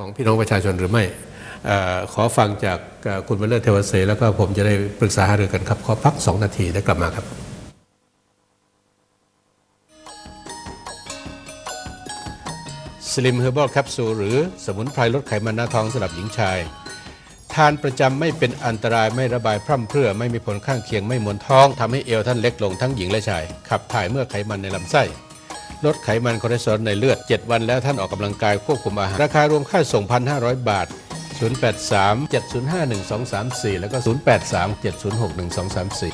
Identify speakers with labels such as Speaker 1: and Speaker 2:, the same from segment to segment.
Speaker 1: ของพี่น้องประชาชนหรือไม่อขอฟังจากคุณวเลอร์เทวเสแล้วก็ผมจะได้ปรึกษาหารือกันครับ ขอพัก 2 นาทีได้กลับมาครับ สลิมเฮอร์บอลแคปซูลหรือสมุนไพรลดไขมันหน้าท้องสำหรับหญิงชาย ทานประจำไม่เป็นอันตรายไม่ระบายพร่ำเพรื่อ ไม่มีผลข้างเคียงไม่มวนท้องทำให้เอวท่านเล็กลงทั้งหญิงและชาย ขับถ่ายเมื่อไขมันในลำไส้ ลดไขมันคอเลสเตอรอลในเลือด 7 วันแล้วท่านออกกำลังกายควบคุมอาหาร ราคารวมค่าส่ง 1,500 บาท 083 705 1234 แล้วก็ 083 706 1234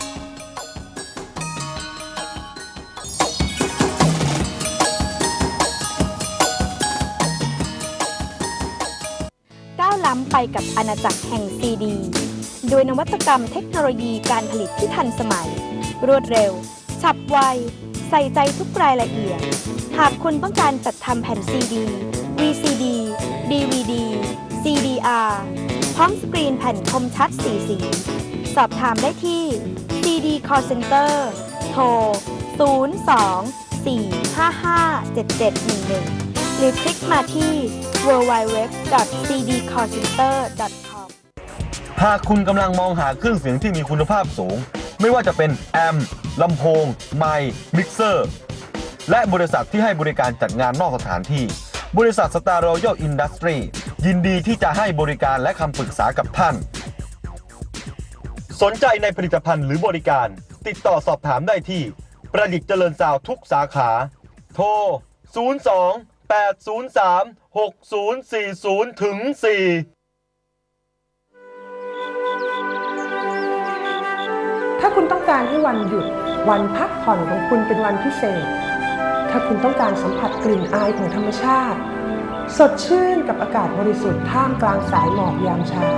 Speaker 2: ก้าวล้ำไปกับอาณาจักรแห่งซีดี โดยนวัตกรรมเทคโนโลยีการผลิตที่ทันสมัย รวดเร็ว ฉับไว ใส่ใจทุกรายละเอียด หากคุณต้องการจัดทำแผ่นซีดี VCD DVD CDR พร้อมสกรีนแผ่นคมชัดสีสี สอบถามได้ที่ CD Call Center โทร 02 455 7711 หรือคลิกมาที่ www.cdcallcenter.com
Speaker 3: หากคุณกำลังมองหาเครื่องเสียงที่มีคุณภาพสูง ไม่ว่าจะเป็นแอม ลำโพง ไมค์มิกเซอร์ และบริษัทที่ให้บริการจัดงานนอกสถานที่ บริษัท Star Royal Industry ยินดีที่จะให้บริการและคำปรึกษากับท่าน สนใจในผลิตภัณฑ์หรือบริการ ติดต่อสอบถามได้ที่ ประดิษฐ์เจริญสาวทุกสาขา โทร 02 803 6040 ถึง 4
Speaker 4: ถ้าคุณต้องการให้วันหยุด วันพักผ่อนของคุณเป็นวันพิเศษ ถ้าคุณต้องการสัมผัสกลิ่นอายของธรรมชาติ สดชื่นกับอากาศบริสุทธิ์ท่ามกลางสายหมอกยามเช้า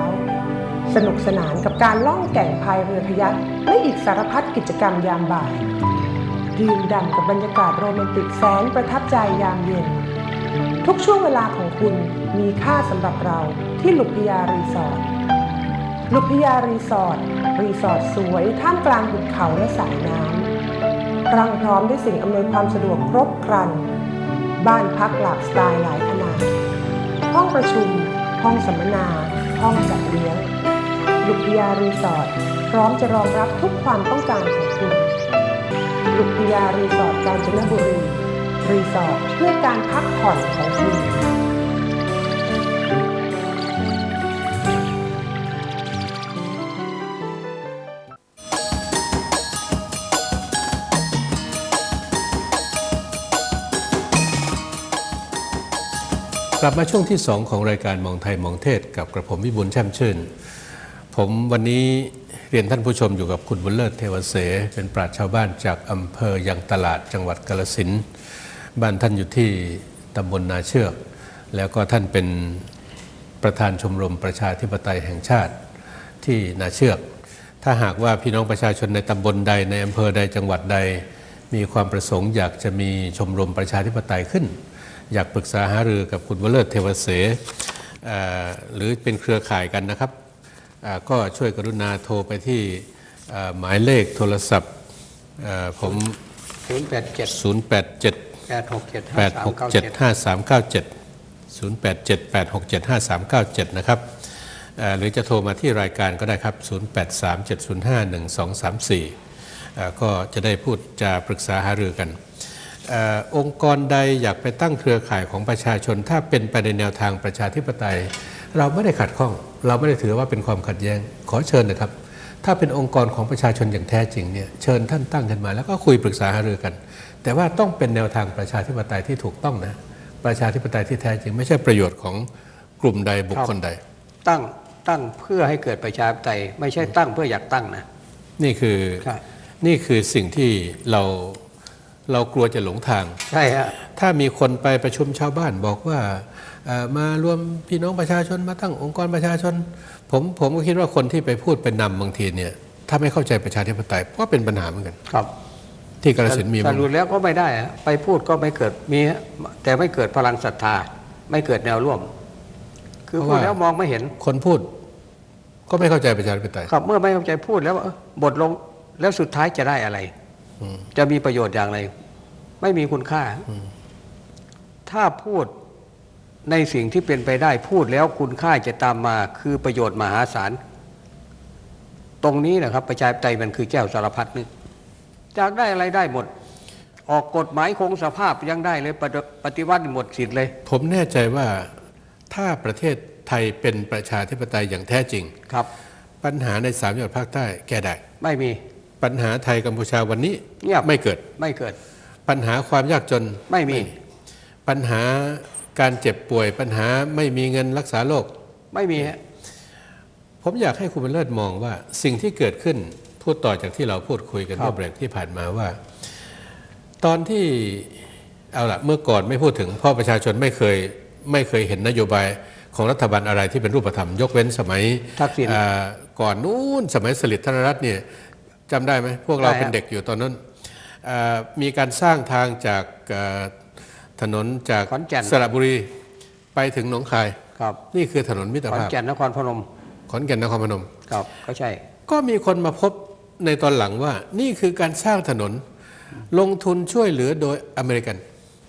Speaker 4: สนุกสนานกับการล่องแก่งพายเรือพยักและอีกสารพัดกิจกรรมยามบ่ายดื่มด่ำกับบรรยากาศโรแมนติกแสนประทับใจยามเย็น ทุกช่วงเวลาของคุณมีค่าสำหรับเราที่หลุกพยารีสอร์ทลุกพยารีสอร์ทรีสอร์ทสวยท่ามกลางหุบเขาและสายน้ำ รังพร้อมด้วยสิ่งอำนวยความสะดวกครบครัน บ้านพักหลากสไตล์หลายขนาด ห้องประชุม ห้องสัมมนา ห้องจัดเลี้ยงลุพยารีสอร์ทพร้อมจะรองรับทุกความต้องการของคุณลุพยารีสอร์ทกาญจนบุรี รีสอร์ทเพื่อการพักผ่อนของคุณ
Speaker 1: กลับมาช่วงที่ 2 ของรายการมองไทยมองเทศ กับกระผมวิบุญแช่มชื่น ผมวันนี้เรียนท่านผู้ชมอยู่กับคุณบุญเลิศเทวเส เป็นปราชญ์ชาวบ้านจากอำเภอยังตลาดจังหวัดกาลสินบ้านท่านอยู่ที่ตำบลนาเชือก แล้วก็ท่านเป็นประธานชมรมประชาธิปไตยแห่งชาติที่นาเชือก ถ้าหากว่าพี่น้องประชาชนในตำบลใดในอำเภอใดจังหวัดใด มีความประสงค์อยากจะมีชมรมประชาธิปไตยขึ้น อยากปรึกษาหารือกับคุณวเลศเทวเสเอ่อหรือเป็นเครือข่ายกันนะครับอ่าก็ช่วยกรุณาโทรไปที่เอ่อหมายเลขโทรศัพท์เอ่อผม
Speaker 5: ศูนย์แปดเจ็ด
Speaker 1: 087
Speaker 5: แปดหกเจ็ดห้าสามเก้าเจ็ด
Speaker 1: 867 5397 087 867 5397 นะครับเอ่อหรือจะโทรมาที่รายการก็ได้ครับ 083 705 1234เอ่อก็จะได้พูดจาปรึกษาหารือกันเออองค์กรใดอยากไปตั้งเครือข่ายของประชาชน ถ้าเป็นไปในแนวทางประชาธิปไตย เราไม่ได้ขัดข้อง เราไม่ได้ถือว่าเป็นความขัดแย้ง ขอเชิญนะครับ ถ้าเป็นองค์กรของประชาชนอย่างแท้จริงเนี่ยเชิญท่านตั้งขึ้นมา แล้วก็คุยปรึกษาหารือกัน แต่ว่าต้องเป็นแนวทางประชาธิปไตยที่ถูกต้องนะประชาธิปไตยที่แท้จริง ไม่ใช่ประโยชน์ของกลุ่มใดบุคคลใด
Speaker 5: ตั้งตั้งเพื่อให้เกิดประชาธิปไตย ไม่ใช่ตั้งเพื่ออยากตั้งนะ
Speaker 1: นี่คือ
Speaker 5: ใช่
Speaker 1: นี่คือสิ่งที่เรา เรากลัวจะหลงทาง
Speaker 5: ใช่ฮะ
Speaker 1: ถ้ามีคนไปประชุมชาวบ้านบอกว่าเอ่อมารวมพี่น้องประชาชนมาตั้งองค์กรประชาชน ผมผมก็คิดว่าคนที่ไปพูดไปนำบางทีเนี่ยถ้าไม่เข้าใจประชาธิปไตยก็เป็นปัญหาเหมือนกัน
Speaker 5: ครับ
Speaker 1: ที่กาฬสินธุ์มี
Speaker 5: ส
Speaker 1: บ้าง
Speaker 5: รุปแล้วก็ไม่ได้ฮะไปพูดก็ไม่เกิดมีฮะแต่ไม่เกิดพลังศรัทธา ไม่เกิดแนวร่วม คือพูดแล้วมองไม่เห็น
Speaker 1: คนพูด ก็ไม่เข้าใจประชาธิปไตย
Speaker 5: ครับเมื่อไม่เข้าใจพูดแล้วว่าเอ้อบทลงแล้วสุดท้ายจะได้อะไร จะมีประโยชน์อย่างไร ไม่มีคุณค่า ถ้าพูดในสิ่งที่เป็นไปได้พูดแล้วคุณค่าจะตามมาคือประโยชน์มหาศาล ตรงนี้นะครับ ประชาธิปไตยมันคือแก้วสารพัดนึกจากได้อะไรได้หมด ออกกฎหมายคงสภาพยังได้เลย ปฏิปฏิวัติหมดสิทธิ์เลย
Speaker 1: ผมแน่ใจว่าถ้าประเทศไทยเป็นประชาธิปไตยอย่างแท้จริง
Speaker 5: ครับ
Speaker 1: ปัญหาในสามจังหวัดภาคใต้แก้ได้
Speaker 5: ไม่มี
Speaker 1: ปัญหาไทยกัมพูชาวันนี้
Speaker 5: เงียบ
Speaker 1: ไม่เกิด
Speaker 5: ไม่เกิด
Speaker 1: ปัญหาความยากจน
Speaker 5: ไม่มี
Speaker 1: ปัญหาการเจ็บป่วยปัญหาไม่มีเงินรักษาโรค
Speaker 5: ไม่มีฮะ
Speaker 1: ผมอยากให้คุณบุญเลิศมองว่าสิ่งที่เกิดขึ้นพูดต่อจากที่เราพูดคุยกันเมื่อเบรกที่ผ่านมาว่า ตอนที่เอาละเมื่อก่อนไม่พูดถึงเพ่อประชาชนไม่เคยไม่เคยเห็นนโยบายของรัฐบาลอะไรที่เป็นรูปธรรม ยกเว้นสมัย
Speaker 5: ทักษิณ
Speaker 1: อ่าก่อนนู้นสมัยสลิดธนรัตน์เนี่ย จำได้ไหมพวกเรา
Speaker 5: ได้ครับ
Speaker 1: เป็นเด็กอยู่ตอนนั้นอ่ามีการสร้างทางจากอ่าถนนจาก
Speaker 5: ขอนแก่น
Speaker 1: สระบุรีไปถึงหนองคาย
Speaker 5: ครับ
Speaker 1: นี่คือถนนมิตร
Speaker 5: ขอน
Speaker 1: ภาพ
Speaker 5: แก่นนครพนม
Speaker 1: ขอนแก่นนครพนม
Speaker 5: ครับก็ใช่
Speaker 1: ก็มีคนมาพบในตอนหลังว่า นี่คือการสร้างถนนลงทุนช่วยเหลือโดยอเมริกัน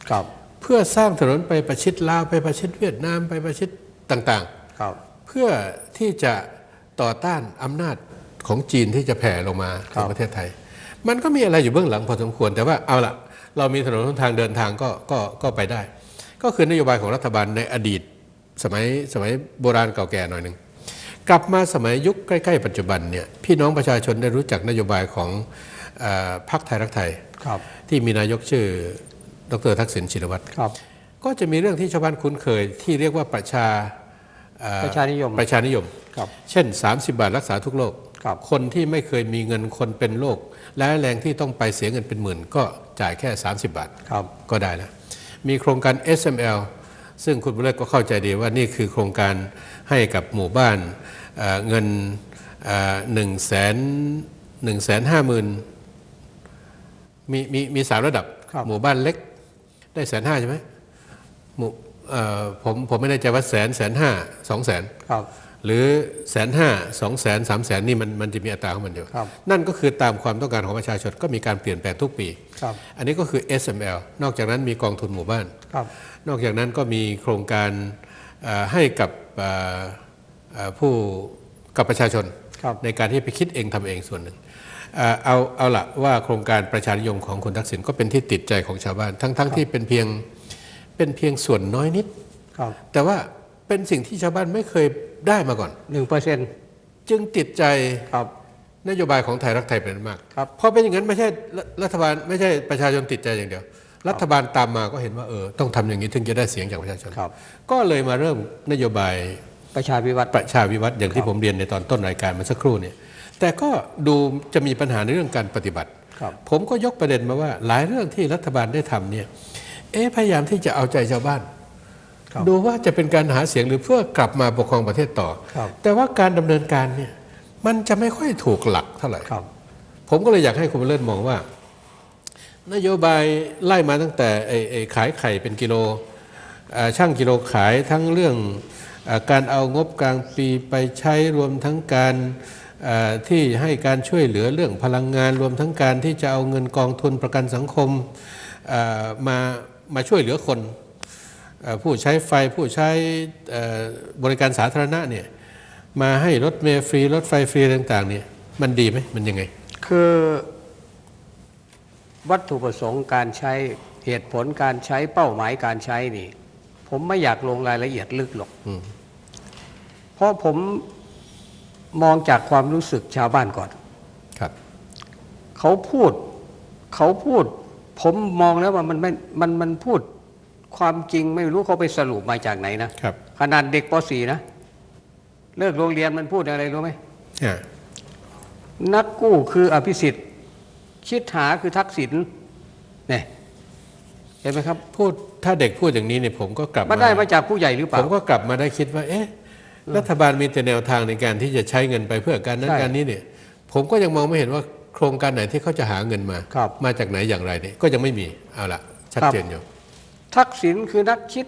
Speaker 5: ครับ
Speaker 1: เพื่อสร้างถนนไปประชิดลาวไปประชิดเวียดนามไปประชิดต่าง
Speaker 5: ครับ
Speaker 1: ๆเพื่อที่จะต่อต้านอำนาจ ของจีนที่จะแผ่ลงมา
Speaker 5: ครั
Speaker 1: ถึ
Speaker 5: บ
Speaker 1: งประเทศไทย มันก็มีอะไรอยู่เบื้องหลังพอสมควร แต่ว่าเอาละเรามีถนนหนทางเดินทางก็ก็ก็ไปได้ ก็คือนโยบายของรัฐบาลในอดีตสมัยสมัยโบราณเก่าแก่หน่อยหนึ่งกลับมาสมัยยุคใกล้ๆปัจจุบันเนี่ยพี่น้องประชาชนได้รู้จักนโยบายของเออพรรคไทยรักไทย
Speaker 5: ครับ
Speaker 1: ที่มีนายกชื่อ ดรทักษิณชินวัตร
Speaker 5: ครับ
Speaker 1: ก็จะมีเรื่องที่ชาวบ้านคุ้นเคย ที่เรียกว่าประชาเอ่อ
Speaker 5: ประชานิยม
Speaker 1: ประชานิยม
Speaker 5: ครับ
Speaker 1: เช่น 30 บาทรักษาทุกโรค
Speaker 5: ครับ
Speaker 1: คนที่ไม่เคยมีเงินคนเป็นโรคและแรงที่ต้องไปเสียเงินเป็นหมื่น ก็จ่ายแค่ 30 บาท
Speaker 5: ครับ
Speaker 1: ก็ได้แล้วมีโครงการ SML ซึ่งคุณบุญเลิศก็เข้าใจดีว่านี่คือโครงการให้กับหมู่บ้านเอ่อเงินหนึ่งแสนหนึ่งแสนห้าหมื่นมีมีมีสามระดับ
Speaker 5: ครับ
Speaker 1: หมู่บ้านเล็กได้แสนห้าใช่ไหมหมู่เอ่อผมผมไม่แน่ใจว่าแสนแสนห้าสองแสน
Speaker 5: ครับ
Speaker 1: หรือแสนห้าสองแสนสามแสนนี่มันมันจะมีอัตราของมันอยู่
Speaker 5: ครับ
Speaker 1: นั่นก็คือตามความต้องการของประชาชนก็มีการเปลี่ยนแปลงทุกปี
Speaker 5: ครับ
Speaker 1: อันนี้ก็คือ SML นอกจากนั้นมีกองทุนหมู่บ้าน
Speaker 5: ครับ
Speaker 1: นอกจากนั้นก็มีโครงการเอ่อให้กับเอ่อเอ่อผู้กับประชาชน
Speaker 5: ครับ
Speaker 1: ในการที่ไปคิดเองทำเองส่วนหนึ่งเอ่อเอาเอาละว่าโครงการประชานิยมของคุณทักษิณก็เป็นที่ติดใจของชาวบ้าน ทั้งทั้งที่เป็นเพียงเป็นเพียงส่วนน้อยนิด
Speaker 5: ครับ
Speaker 1: แต่ว่า เป็นสิ่งที่ชาวบ้านไม่เคยได้มาก่อน
Speaker 5: หนึ่งเปอร์เซ็นต์
Speaker 1: จึงติดใจ
Speaker 5: ครับ
Speaker 1: นโยบายของไทยรักไทยเป็นอันมาก
Speaker 5: ครับ
Speaker 1: พอเป็นอย่างนั้นไม่ใช่รัฐรัฐบาลไม่ใช่ประชาชนติดใจอย่างเดียว รัฐบาลตามมาก็เห็นว่าเออต้องทำอย่างนี้ถึงจะได้เสียงจากประชาชน
Speaker 5: ครับ
Speaker 1: ก็เลยมาเริ่มนโยบาย
Speaker 5: ประชาพิวัตร
Speaker 1: ประชาวิวัฒน์อย่างที่ผมเรียนในตอนต้นรายการเมาสักครู่เนี่ยแต่ก็ดูจะมีปัญหาในเรื่องการปฏิบัติ
Speaker 5: ครับ
Speaker 1: ผมก็ยกประเด็นมาว่าหลายเรื่องที่รัฐบาลได้ทำเนี่ยเอ๊ะพยายามที่จะเอาใจชาวบ้าน
Speaker 5: ครับ
Speaker 1: ดูว่าจะเป็นการหาเสียงหรือเพื่อกลับมาปกครองประเทศต่อ
Speaker 5: ครับ
Speaker 1: แต่ว่าการดำเนินการเนี่ยมันจะไม่ค่อยถูกหลักเท่าไหร่
Speaker 5: ครับ
Speaker 1: ผมก็เลยอยากให้คุณเลิศมองว่า นโยบายไล่มาตั้งแต่ไอ้ไอ้ขายไข่เป็นกิโลอ่าช่างกิโลขายทั้งเรื่องอาการเอางบกลางปีไปใช้รวมทั้งการอ่าที่ให้การช่วยเหลือเรื่องพลังงาน รวมทั้งการที่จะเอาเงินกองทุนประกันสังคมอ่ามามาช่วยเหลือคนอ่า ผู้ใช้ไฟผู้ใช้เอ่อบริการสาธารณะเนี่ยมาให้รถเมล์ฟรีรถไฟฟรีต่างๆเนี่ยมันดีไหมมันยังไง
Speaker 5: คือวัตถุประสงค์การใช้เหตุผลการใช้เป้าหมายการใช้นี่ ผมไม่อยากลงรายละเอียดลึกหรอก
Speaker 1: อืม
Speaker 5: เพราะผมมองจากความรู้สึกชาวบ้านก่อน
Speaker 1: ครับ
Speaker 5: เขาพูด เขาพูด ผมมองแล้วว่ามันไม่มันมันพูด ความจริงไม่รู้เขาไปสรุปมาจากไหนนะครับ ขนาดเด็กป .4 นะ เลิกโรงเรียนมันพูดอะไรรู้ไหม
Speaker 1: อ่า
Speaker 5: นักกู้คืออภิสิทธิ์คิดหาคือทักษิณเนี่ยเห็นไหมครับ
Speaker 1: พูดถ้าเด็กพูดอย่างนี้เนี่ยผมก็กลับ
Speaker 5: มันได้มาจากผู้ใหญ่หรือเป
Speaker 1: ผ
Speaker 5: ล่า
Speaker 1: มก็กลับมาได้คิดว่า เอ๊ะ รัฐบาลมีแต่แนวทางในการที่จะใช้เงินไปเพื่อการนั้น
Speaker 5: ใช่
Speaker 1: การนี้เนี่ย ผมก็ยังมองไม่เห็นว่าโครงการไหนที่เขาจะหาเงินมา
Speaker 5: ครับ
Speaker 1: มาจากไหนอย่างไรเนี่ยก็ยังไม่มีเอาละชัด
Speaker 5: ครับ
Speaker 1: เจนอยู่
Speaker 5: ทักษิณคือนักคิด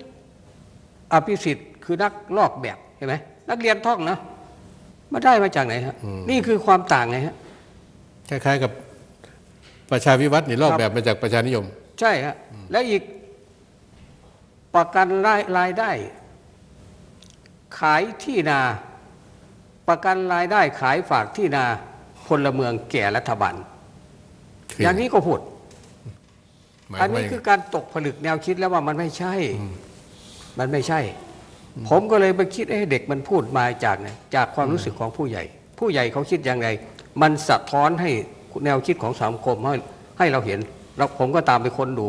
Speaker 5: อภิสิทธิ์คือนักลอกแบบเห็นไหมนักเรียนท่องนะมาได้มาจากไหนฮะนี่คือความต่างไงฮะ
Speaker 1: คล้ายๆกับประชาวิวัฒน์นี่ลอก
Speaker 5: ครับ
Speaker 1: แบบมาจากประชานิยม
Speaker 5: ใช่ฮะและอีกประกันรายรายได้ ขายที่นา ประกันรายได้ขายฝากที่นาพลเมืองแก่รัฐบาลอย่างนี้ก็พูด
Speaker 1: หมาย
Speaker 5: อัน
Speaker 1: ว่า
Speaker 5: นี้
Speaker 1: ยังไง
Speaker 5: คือการตกผลึกแนวคิดแล้วว่ามันไม่ใช่ มันไม่ใช่ ผมก็เลยไปคิดเอ๊ะเด็กมันพูดมาจากไหนจากความรู้สึกของผู้ใหญ่ ผู้ใหญ่เขาคิดอย่างไร มันสะท้อนให้แนวคิดของสังคมให้ให้เราเห็นแล้วผมก็ตามไปค้นดู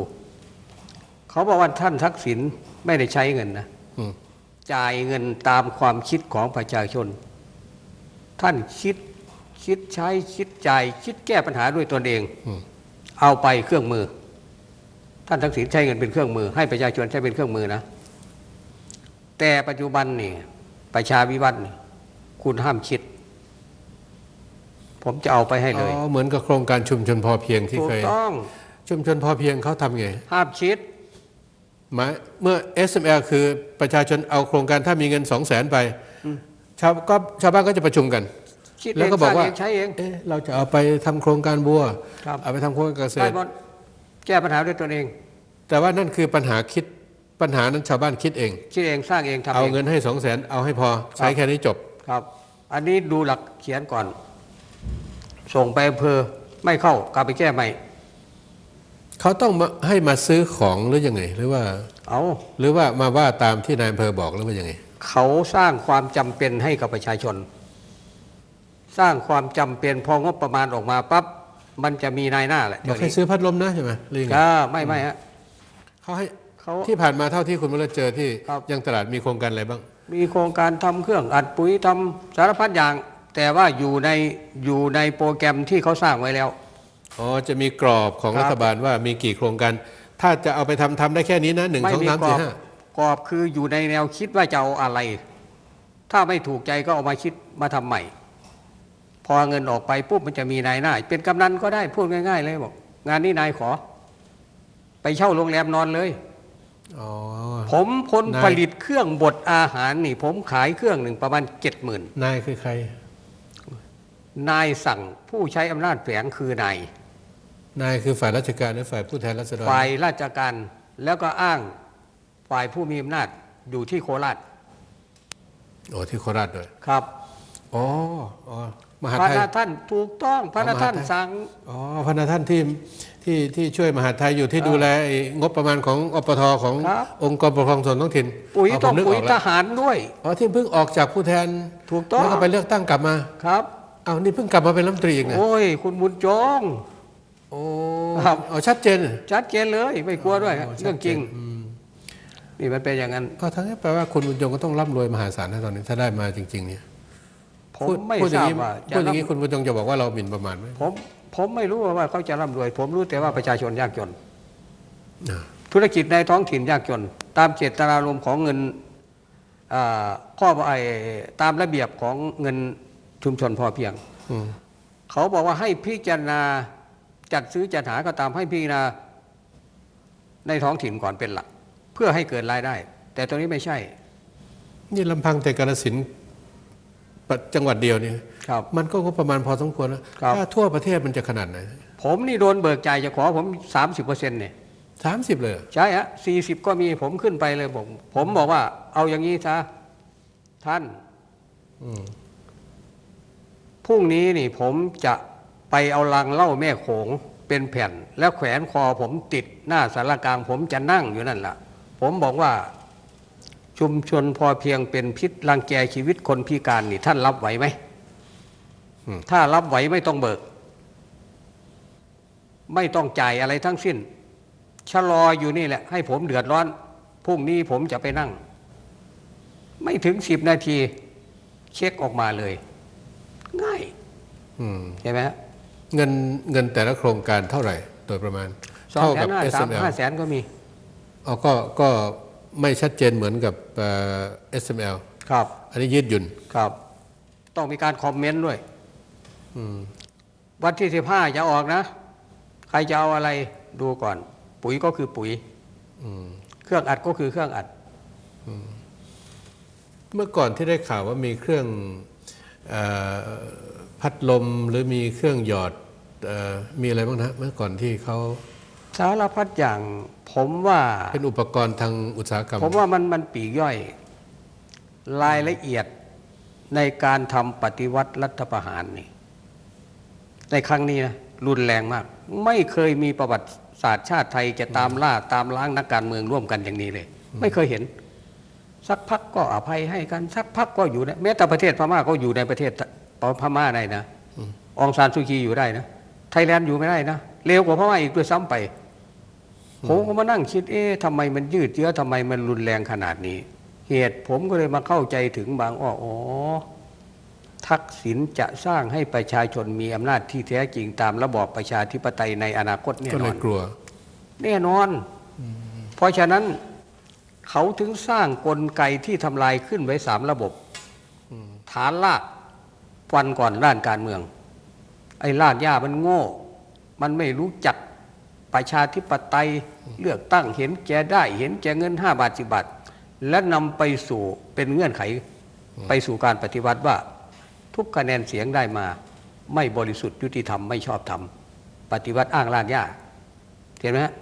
Speaker 5: เขาบอกว่าท่านทักษิณไม่ได้ใช้เงินนะ
Speaker 1: อืม
Speaker 5: จ่ายเงินตามความคิดของประชาชน ท่านคิดคิดใช้คิดจ่ายคิดแก้ปัญหาด้วยตนเอง
Speaker 1: อืม
Speaker 5: เอาไปเครื่องมือ ท่านทักษิณใช้เงินเป็นเครื่องมือ ให้ประชาชนใช้เป็นเครื่องมือนะ แต่ปัจจุบันนี่ประชาวิวัฒน์นี่คุณห้ามคิด ผมจะเอาไปให้เลย
Speaker 1: อ๋อเหมือนกับโครงการชุมชนพอเพียงที่
Speaker 5: ถู
Speaker 1: เค
Speaker 5: ก
Speaker 1: ย
Speaker 5: ต้อง
Speaker 1: ชุมชนพอเพียงเขาทำไง
Speaker 5: ห้ามคิด
Speaker 1: หมายเมื่อ SML คือประชาชนเอาโครงการถ้ามีเงิน2 0 0แสนไปชาวก็ชาวบ้านก็จะประชุมกัน
Speaker 5: คิด
Speaker 1: แล้
Speaker 5: เอ
Speaker 1: ว
Speaker 5: ง
Speaker 1: ก็
Speaker 5: ส
Speaker 1: บอ
Speaker 5: ร้ากง
Speaker 1: ว่า
Speaker 5: เองใช้เอง
Speaker 1: เอ๊ะเราจะเอาไปทำโครงการบัว
Speaker 5: ครับ
Speaker 1: เอาไปทำโครงการเกษ
Speaker 5: ได้
Speaker 1: ตร
Speaker 5: หมด แก้ปัญหาด้วยตนเอง
Speaker 1: แต่ว่านั่นคือปัญหาคิดปัญหานั้นชาวบ้านคิดเอง
Speaker 5: คิดเองสร้างเองทำ
Speaker 1: เอา
Speaker 5: เอง
Speaker 1: เงินให้สองแสนเอาให้พอใช้แค่นี้จบ
Speaker 5: ครับ อันนี้ดูหลักเขียนก่อน ส่งไปอำเภอไม่เข้ากลับไปแก้ใหม่
Speaker 1: เขาต้องมาให้มาซื้อของหรือยังไง หรือว่า
Speaker 5: เอา
Speaker 1: หรือว่ามาว่าตามที่นายอำเภอบอกหรือว่ายังไง
Speaker 5: เขาสร้างความจำเป็นให้กับประชาชน สร้างความจำเป็นพองบประมาณออกมาปั๊บ มันจะมีนายหน้าแหละ
Speaker 1: บอก
Speaker 5: เดี๋ยว
Speaker 1: ให้
Speaker 5: นี้
Speaker 1: ซื้อพัดลมนะใช่ไหมหรือยังไง
Speaker 5: ก็ไม่ไม่ฮะ
Speaker 1: เขาให้
Speaker 5: เขา
Speaker 1: ที่ผ่านมาเท่าที่คุณมาเลเจอที่
Speaker 5: ครับ
Speaker 1: ยังตลาดมีโครงการอะไรบ้าง
Speaker 5: มีโครงการทำเครื่องอัดปุ๋ยทำสารพัดอย่าง แต่ว่าอยู่ในอยู่ในโปรแกรมที่เขาสร้างไว้แล้ว
Speaker 1: อ๋อจะมีกรอบของ
Speaker 5: ครับ
Speaker 1: รัฐบาลว่ามีกี่โครงการ ถ้าจะเอาไปทำทำได้แค่นี้นะหนึ่ง
Speaker 5: ไม่
Speaker 1: สอง
Speaker 5: มี
Speaker 1: สาม
Speaker 5: กรอ
Speaker 1: สี่
Speaker 5: บ
Speaker 1: ห้าก
Speaker 5: รอบคืออยู่ในแนวคิดว่าจะเอาอะไร ถ้าไม่ถูกใจก็เอามาคิดมาทำใหม่ พอเงินออกไปปุ๊บมันจะมีนายหน้า เป็นกำนันก็ได้พูดง่าย ๆ เลยบอก งานนี้นายขอ ไปเช่าโรงแรมนอนเลย
Speaker 1: อ๋อ
Speaker 5: ผมคน
Speaker 1: นาย
Speaker 5: ผลิตเครื่องบดอาหารนี่ ผมขายเครื่องหนึ่งประมาณเจ็ดหมื่น
Speaker 1: นายคือใคร
Speaker 5: นายสั่งผู้ใช้อำนาจแฝงคือนาย
Speaker 1: นายคือฝ่ายราชการหรือฝ่ายผู้แทนราษฎร
Speaker 5: ฝ่ายราชการแล้วก็อ้างฝ่ายผู้มีอำนาจอยู่ที่โคราช
Speaker 1: โอ้ที่โคราชด้วย
Speaker 5: ครับ
Speaker 1: อ๋ออ๋อ มหา
Speaker 5: พระ
Speaker 1: ไทย
Speaker 5: นาท่านถูกต้องพระนาท่าน
Speaker 1: มหาไทย
Speaker 5: สั่ง
Speaker 1: อ๋อพระนาท่านที่ที่ที่ช่วยมหาดไทยอยู่ที่ดูแลไอ้งบประมาณของอปทของ
Speaker 5: ครับ
Speaker 1: องค์กรปกครองส่วนท้องถิ่น
Speaker 5: ปุ๋ย
Speaker 1: อ๋อผ
Speaker 5: ต้อ
Speaker 1: ม
Speaker 5: ง
Speaker 1: นึก
Speaker 5: ปุ๋ย
Speaker 1: ออก
Speaker 5: ท
Speaker 1: แล้ว
Speaker 5: หารด้วย
Speaker 1: อ๋อที่เพิ่งออกจากผู้แทน
Speaker 5: ถูกต้อง
Speaker 1: แล้วก็ไปเลือกตั้งกลับมา
Speaker 5: ครับ
Speaker 1: เอานี่เพิ่งกลับมาเป็นรัฐมนตรีอีกนะ
Speaker 5: โอ้ย คุณบุญจง
Speaker 1: โอ้
Speaker 5: ครับ
Speaker 1: อ๋อชัดเจน
Speaker 5: ชัดเจนเลยไม่กลัวด้วย
Speaker 1: อ๋อชัดเจน
Speaker 5: เรื่องจริง
Speaker 1: อืม
Speaker 5: นี่มันเป็นอย่างนั้น
Speaker 1: ก็ทั้งนี้แปลว่าคุณบุญยงก็ต้องร่ำรวยมหาศาลนะตอนนี้ถ้าได้มาจริง ๆ เนี่ย
Speaker 5: ผม
Speaker 1: พูด
Speaker 5: ไม่
Speaker 1: พูดอ
Speaker 5: ท
Speaker 1: ย่าง
Speaker 5: ราบ
Speaker 1: นี้
Speaker 5: ว่า
Speaker 1: พูดอย่างนี้
Speaker 5: จะร่ำ
Speaker 1: คุณบุญยงจะบอกว่าเราหมิ่นประมาทไหม
Speaker 5: ผมผมไม่รู้ว่าเขาจะร่ำรวย ผมรู้แต่ว่าประชาชนยากจน
Speaker 1: อ่า
Speaker 5: ธุรกิจในท้องถิ่นยากจน ตามเจตนารมณ์ของเงินอ่าข้อไอ้ตามระเบียบของเงินชุมชนพอเพียง
Speaker 1: อืม
Speaker 5: เขาบอกว่าให้พิจารณาจัดซื้อจัดหาก็ตามให้พิจารณาในท้องถิ่นก่อนเป็นหลัก เพื่อให้เกิดรายได้ แต่ตรงนี้ไม่ใช่
Speaker 1: นี่ลำพังแต่กาฬสินธุ์ปั จจังหวัดเดียวนี่
Speaker 5: ครับ
Speaker 1: มันก็งบประมาณพอสมควรนะครับถ้าทั่วประเทศมันจะขนาดไหน
Speaker 5: ผมนี่โดนเบิกจ่ายจะขอผม 30เปอร์เซ็นต์เนี่ย
Speaker 1: สามสิบเลยเหรอ
Speaker 5: ใช่ฮะสี่สิบก็มีผมขึ้นไปเลยผมผมบอกว่า เอาอย่างนี้ซะท่าน
Speaker 1: อืม
Speaker 5: พรุ่งนี้นี่ผมจะไปเอาลังเหล้าแม่โขงเป็นแผ่น แล้วแขวนคอผมติดหน้าสารกลาง ผมจะนั่งอยู่นั่นแหละผมบอกว่า ชุมชนพอเพียงเป็นพิษรังแกชีวิตคนพิการนี่ท่านรับไหวไหมถ้ารับไหวไม่ต้องเบิก ไม่ต้องจ่ายอะไรทั้งสิ้นชะลออยู่นี่แหละ ให้ผมเดือดร้อนพรุ่งนี้ผมจะไปนั่ง ไม่ถึงสิบนาที เช็คออกมาเลย ง่าย
Speaker 1: อืม
Speaker 5: ใช่ไหมฮะ
Speaker 1: เงินเงินแต่ละโครงการเท่าไหร่ โดยประมาณ
Speaker 5: สอง
Speaker 1: เท่า
Speaker 5: แส
Speaker 1: กับ
Speaker 5: นห้าสาม
Speaker 1: SML
Speaker 5: ห้าแสนก็มี
Speaker 1: เอาก็ก็ ไม่ชัดเจนเหมือนกับเอ่อ SML
Speaker 5: ครับ
Speaker 1: อันนี้ยืดหยุ่น
Speaker 5: ครับ ต้องมีการคอมเมนต์ด้วย
Speaker 1: อืม
Speaker 5: วันที่สิบห้าจะออกนะ ใครจะเอาอะไรดูก่อน ปุ๋ยก็คือปุ๋ย
Speaker 1: อืม
Speaker 5: เครื่องอัดก็คือเครื่องอัด
Speaker 1: เมื่อก่อนที่ได้ข่าวว่ามีเครื่องเออพัดลมหรือมีเครื่องหยอดเออมีอะไรบ้างนะเมื่อก่อนที่เขา
Speaker 5: สารพัดอย่างผมว่า
Speaker 1: เป็นอุปกรณ์ทางอุตสาหกรรม
Speaker 5: ผมว่ามันมันปีกย่อย รายละเอียดในการทำปฏิวัติรัฐประหารนี่ในครั้งนี้นะรุนแรงมาก ไม่เคยมีประวัติศาสตร์ชาติไทยจะตามล่าตามล้างนักการเมืองร่วมกันอย่างนี้เลย ไม่เคยเห็น สักพักก็อภัยให้กันสักพักก็อยู่ในแม้แต่ประเทศพม่าก็อยู่ในประเทศพม่าได้นะองซานซูจีอยู่ได้นะไทยแลนด์อยู่ไม่ได้นะเลวกว่าพม่าอีกด้วยซ้ำไป ผมก็มานั่งคิด เอ๊ะทำไมมันยืดเยื้อทำไมมันรุนแรงขนาดนี้ เหตุผมก็เลยมาเข้าใจถึงบางอ้ออ๋อทักษิณจะสร้างให้ประชาชนมีอำนาจที่แท้จริงตามระบอบประชาธิปไตยในอนาคตแน่
Speaker 1: ก็
Speaker 5: น
Speaker 1: เล
Speaker 5: อยน
Speaker 1: กลัว
Speaker 5: แน่นอน เพราะฉะนั้นเขาถึงสร้างกลไกที่ทำลายขึ้นไว้สามระบบฐานลากฟันก่อนด้านการเมือง ไอ้ลากหญ้ามันโง่ มันไม่รู้จักประชาธิปไตย เลือกตั้งเห็นแก่ได้ เห็นแก่เงินห้าบาทสิบาท และนำไปสู่เป็นเงื่อนไขไปสู่การปฏิวัติว่า ทุกคะแนนเสียงได้มา ไม่บริสุทธิ์ยุติธรรมไม่ชอบธรรมปฏิวัติอ้างลากหญ้าเห็นไหมฮะ